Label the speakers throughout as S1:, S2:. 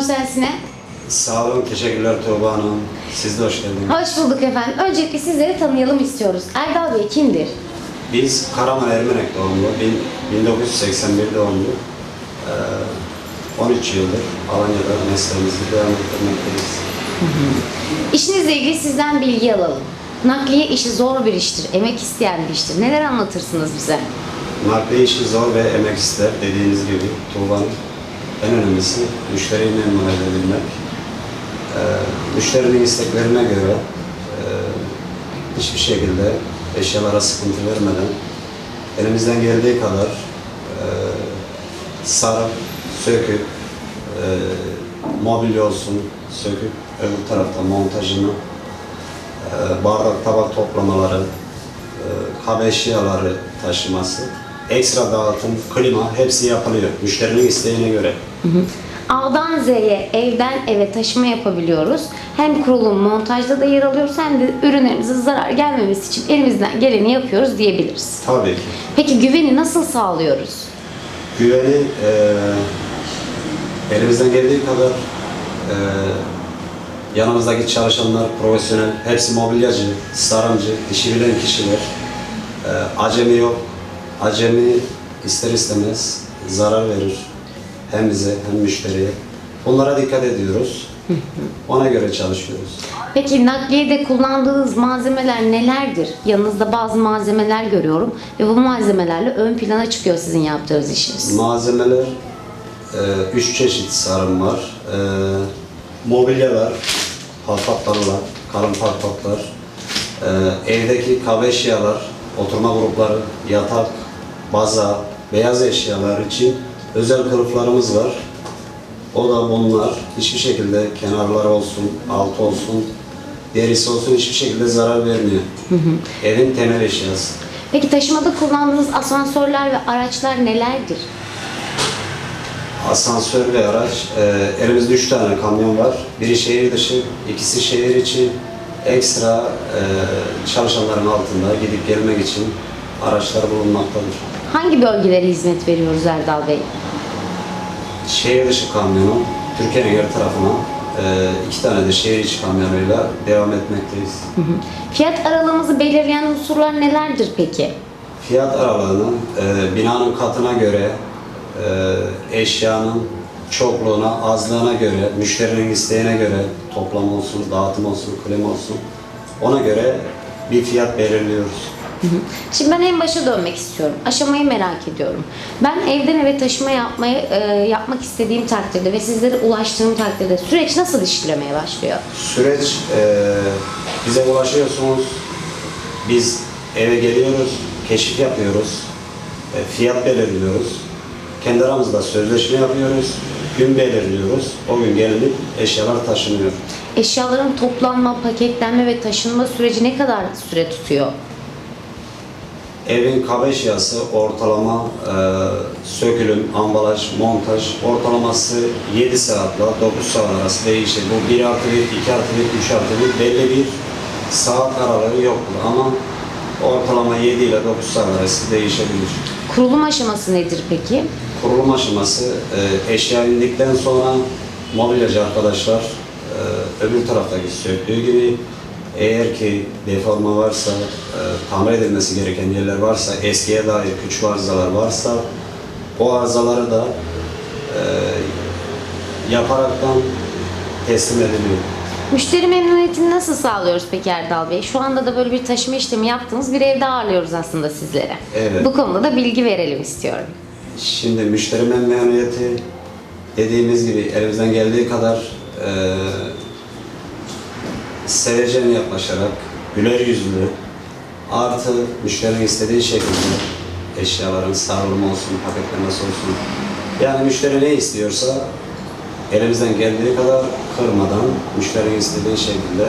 S1: Sensine.
S2: Sağ olun, teşekkürler Tuğba Hanım. Siz de hoş geldiniz.
S1: Hoş bulduk efendim. Öncelikle sizleri tanıyalım istiyoruz. Erdal Bey kimdir?
S2: Biz Karaman Ermenek doğumlu, bin- 1981 doğumlu. Ee, 13 yıldır Alanya'da mesleğimizi devam ettirmekteyiz.
S1: İşinizle ilgili sizden bilgi alalım. Nakliye işi zor bir iştir, emek isteyen bir iştir. Neler anlatırsınız bize?
S2: Nakliye işi zor ve emek ister dediğiniz gibi Tuğba'nın en önemlisi müşteriyi memnun edebilmek. Ee, müşterinin isteklerine göre e, hiçbir şekilde eşyalara sıkıntı vermeden elimizden geldiği kadar e, sarıp, söküp, e, mobilya olsun söküp öbür tarafta montajını, e, bardak tabak toplamaları, e, kahve eşyaları taşıması, ekstra dağıtım, klima hepsi yapılıyor müşterinin isteğine göre.
S1: A'dan Z'ye, evden eve taşıma yapabiliyoruz. Hem kurulum, montajda da yer alıyoruz hem de ürünlerimize zarar gelmemesi için elimizden geleni yapıyoruz diyebiliriz.
S2: Tabii ki.
S1: Peki güveni nasıl sağlıyoruz?
S2: Güveni e, elimizden geldiği kadar e, yanımızdaki çalışanlar profesyonel, hepsi mobilyacı, sarımcı, işi bilen kişiler. E, acemi yok. Acemi ister istemez zarar verir. Hem bize hem müşteriye. Bunlara dikkat ediyoruz. Ona göre çalışıyoruz.
S1: Peki nakliyede kullandığınız malzemeler nelerdir? Yanınızda bazı malzemeler görüyorum ve bu malzemelerle ön plana çıkıyor sizin yaptığınız işiniz.
S2: Malzemeler, e, üç çeşit sarım var. E, mobilyalar, parpatlarlar, kalın parpatlar, e, evdeki kahve eşyalar, oturma grupları, yatak, baza, beyaz eşyalar için özel kılıflarımız var. O da bunlar hiçbir şekilde kenarları olsun, altı olsun, derisi olsun hiçbir şekilde zarar vermiyor. Evin temel eşyası.
S1: Peki taşımada kullandığınız asansörler ve araçlar nelerdir?
S2: Asansör ve araç. Ee, elimizde üç tane kamyon var. Biri şehir dışı, ikisi şehir içi. Ekstra e, çalışanların altında gidip gelmek için araçlar bulunmaktadır.
S1: Hangi bölgelere hizmet veriyoruz Erdal Bey?
S2: Şehir dışı kamyonu Türkiye'nin her tarafına e, iki tane de şehir içi kamyonuyla devam etmekteyiz.
S1: Fiyat aralığımızı belirleyen unsurlar nelerdir peki?
S2: Fiyat aralığını e, binanın katına göre, e, eşyanın çokluğuna, azlığına göre, müşterinin isteğine göre toplam olsun, dağıtım olsun, klima olsun ona göre bir fiyat belirliyoruz.
S1: Şimdi ben en başa dönmek istiyorum. Aşamayı merak ediyorum. Ben evden eve taşıma yapmayı e, yapmak istediğim takdirde ve sizlere ulaştığım takdirde süreç nasıl işlemeye başlıyor?
S2: Süreç e, bize ulaşıyorsunuz, biz eve geliyoruz, keşif yapıyoruz, e, fiyat belirliyoruz, kendi aramızda sözleşme yapıyoruz, gün belirliyoruz, o gün gelinip eşyalar taşınıyor.
S1: Eşyaların toplanma, paketlenme ve taşınma süreci ne kadar süre tutuyor?
S2: Evin kahve eşyası ortalama e, sökülüm, ambalaj, montaj ortalaması 7 saatle 9 saat arası değişir. Bu 1 artı 1, 2 artı 1, 3 artı 1 belli bir saat aralığı yoktur ama ortalama 7 ile 9 saat arası değişebilir.
S1: Kurulum aşaması nedir peki?
S2: Kurulum aşaması e, eşya indikten sonra mobilyacı arkadaşlar e, öbür taraftaki söktüğü gibi eğer ki deforma varsa, e, tamir edilmesi gereken yerler varsa, eskiye dair küçük arızalar varsa o arızaları da e, yaparaktan teslim ediliyor.
S1: Müşteri memnuniyetini nasıl sağlıyoruz peki Erdal Bey? Şu anda da böyle bir taşıma işlemi yaptığınız bir evde ağırlıyoruz aslında sizlere.
S2: Evet.
S1: Bu konuda da bilgi verelim istiyorum.
S2: Şimdi müşteri memnuniyeti dediğimiz gibi elimizden geldiği kadar e, sevecen yaklaşarak, güler yüzlü, artı müşterinin istediği şekilde eşyaların sarılımı olsun, paketlemesi olsun. Yani müşteri ne istiyorsa elimizden geldiği kadar kırmadan müşterinin istediği şekilde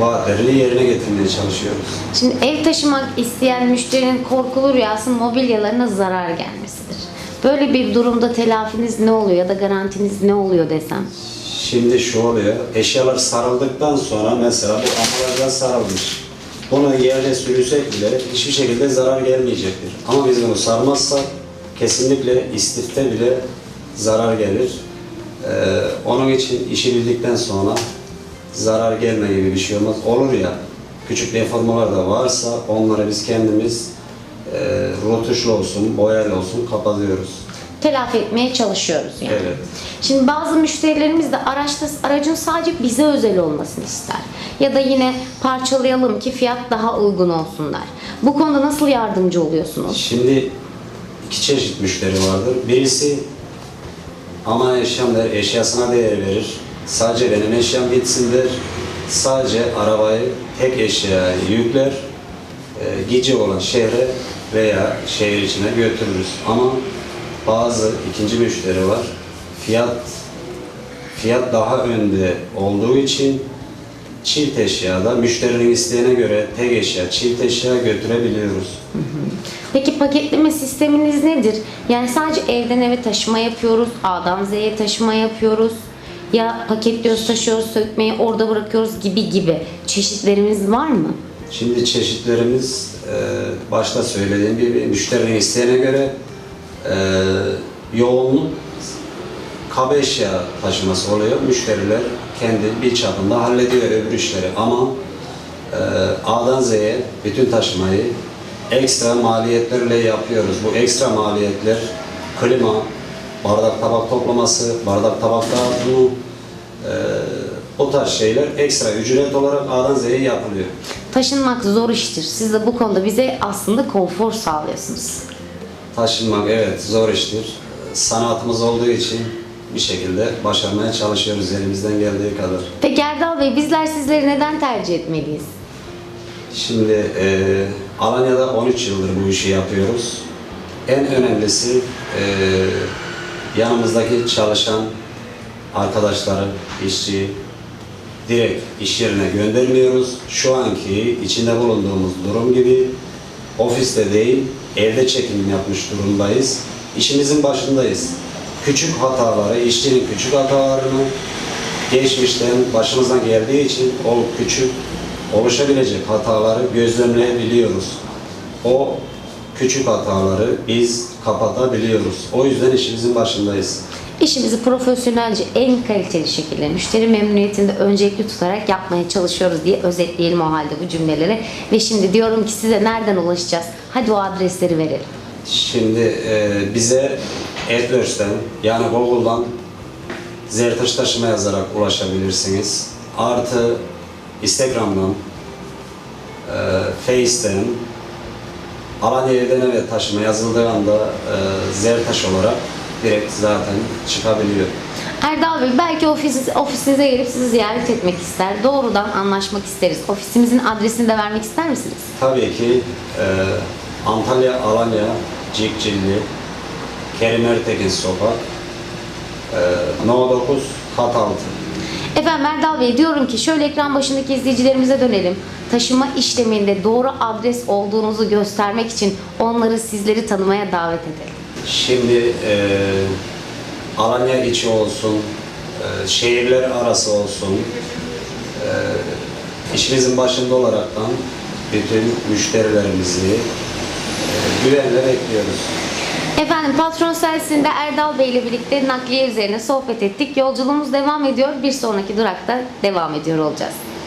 S2: vaatlerini yerine getirmeye çalışıyoruz.
S1: Şimdi ev taşımak isteyen müşterinin korkulu rüyası mobilyalarına zarar gelmesidir. Böyle bir durumda telafiniz ne oluyor ya da garantiniz ne oluyor desem?
S2: Şimdi şu oluyor, eşyalar sarıldıktan sonra mesela bu ambalajlar sarılmış. Bunu yerde sürüsek bile hiçbir şekilde zarar gelmeyecektir. Ama biz bunu sarmazsak kesinlikle istifte bile zarar gelir. Ee, onun için işi bildikten sonra zarar gelme gibi bir şey olmaz. Olur ya, küçük deformalar da varsa onları biz kendimiz e, rotuşlu olsun, boyalı olsun kapatıyoruz.
S1: Telafi etmeye çalışıyoruz yani.
S2: Evet.
S1: Şimdi bazı müşterilerimiz de araçta aracın sadece bize özel olmasını ister. Ya da yine parçalayalım ki fiyat daha uygun olsunlar. Bu konuda nasıl yardımcı oluyorsunuz?
S2: Şimdi iki çeşit müşteri vardır. Birisi ama eşyam der, eşyasına değer verir. Sadece benim eşyam bitsin der. Sadece arabayı tek eşyaya yükler. E, gici olan şehre veya şehir içine götürürüz. Ama bazı ikinci müşteri var. Fiyat fiyat daha önde olduğu için çift eşyada müşterinin isteğine göre tek eşya, çift eşya götürebiliyoruz.
S1: Peki paketleme sisteminiz nedir? Yani sadece evden eve taşıma yapıyoruz, A'dan Z'ye taşıma yapıyoruz. Ya paketliyoruz, taşıyoruz, sökmeyi orada bırakıyoruz gibi gibi çeşitlerimiz var mı?
S2: Şimdi çeşitlerimiz e, başta söylediğim gibi müşterinin isteğine göre e, yoğunluk kaba eşya taşıması oluyor. Müşteriler kendi bir çapında hallediyor öbür işleri ama e, A'dan Z'ye bütün taşımayı ekstra maliyetlerle yapıyoruz. Bu ekstra maliyetler klima, bardak tabak toplaması, bardak tabak dağıtımı, e, o tarz şeyler ekstra ücret olarak A'dan Z'ye yapılıyor.
S1: Taşınmak zor iştir. Siz de bu konuda bize aslında konfor sağlıyorsunuz.
S2: Taşınmak evet zor iştir. Sanatımız olduğu için bir şekilde başarmaya çalışıyoruz elimizden geldiği kadar.
S1: Peki Erdal Bey bizler sizleri neden tercih etmeliyiz?
S2: Şimdi e, Alanya'da 13 yıldır bu işi yapıyoruz. En önemlisi e, yanımızdaki çalışan arkadaşları, işçi direkt iş yerine göndermiyoruz. Şu anki içinde bulunduğumuz durum gibi ofiste değil, evde çekim yapmış durumdayız. İşimizin başındayız. Küçük hataları, işçinin küçük hatalarını geçmişten başımızdan geldiği için o küçük oluşabilecek hataları gözlemleyebiliyoruz. O küçük hataları biz kapatabiliyoruz. O yüzden işimizin başındayız.
S1: İşimizi profesyonelce en kaliteli şekilde müşteri memnuniyetinde öncelikli tutarak yapmaya çalışıyoruz diye özetleyelim o halde bu cümleleri. Ve şimdi diyorum ki size nereden ulaşacağız? Hadi o adresleri verelim.
S2: Şimdi e, bize AdWords'ten yani Google'dan Zertaş taşıma yazarak ulaşabilirsiniz. Artı Instagram'dan, e, Face'ten, Alanya Evden Eve taşıma yazıldığı anda e, Zertaş olarak direkt zaten çıkabiliyor.
S1: Erdal Bey belki ofis, ofisinize gelip sizi ziyaret etmek ister. Doğrudan anlaşmak isteriz. Ofisimizin adresini de vermek ister misiniz?
S2: Tabii ki e, Antalya, Alanya, Cikcilli, Kerim Ertekin Sokak, e, No 9, Kat 6.
S1: Efendim Erdal Bey diyorum ki şöyle ekran başındaki izleyicilerimize dönelim. Taşıma işleminde doğru adres olduğunuzu göstermek için onları sizleri tanımaya davet edelim.
S2: Şimdi e, Alanya içi olsun, e, şehirler arası olsun, e, işimizin başında olaraktan bütün müşterilerimizi e, güvenle bekliyoruz.
S1: Efendim patron servisinde Erdal Bey ile birlikte nakliye üzerine sohbet ettik. Yolculuğumuz devam ediyor. Bir sonraki durakta devam ediyor olacağız.